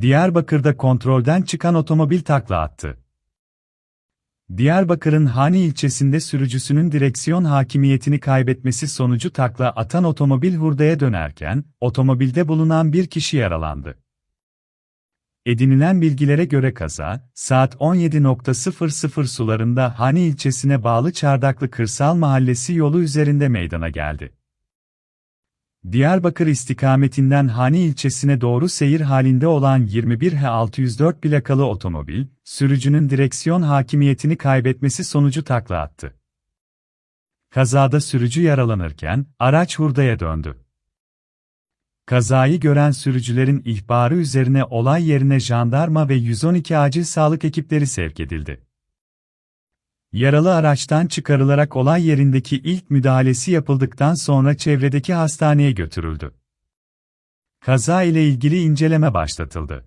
Diyarbakır'da kontrolden çıkan otomobil takla attı. Diyarbakır'ın Hani ilçesinde sürücüsünün direksiyon hakimiyetini kaybetmesi sonucu takla atan otomobil hurdaya dönerken, otomobilde bulunan bir kişi yaralandı. Edinilen bilgilere göre kaza, saat 17.00 sularında Hani ilçesine bağlı Çardaklı Kırsal Mahallesi yolu üzerinde meydana geldi. Diyarbakır istikametinden Hani ilçesine doğru seyir halinde olan 21H604 plakalı otomobil, sürücünün direksiyon hakimiyetini kaybetmesi sonucu takla attı. Kazada sürücü yaralanırken, araç hurdaya döndü. Kazayı gören sürücülerin ihbarı üzerine olay yerine jandarma ve 112 acil sağlık ekipleri sevk edildi. Yaralı araçtan çıkarılarak olay yerindeki ilk müdahalesi yapıldıktan sonra çevredeki hastaneye götürüldü. Kaza ile ilgili inceleme başlatıldı.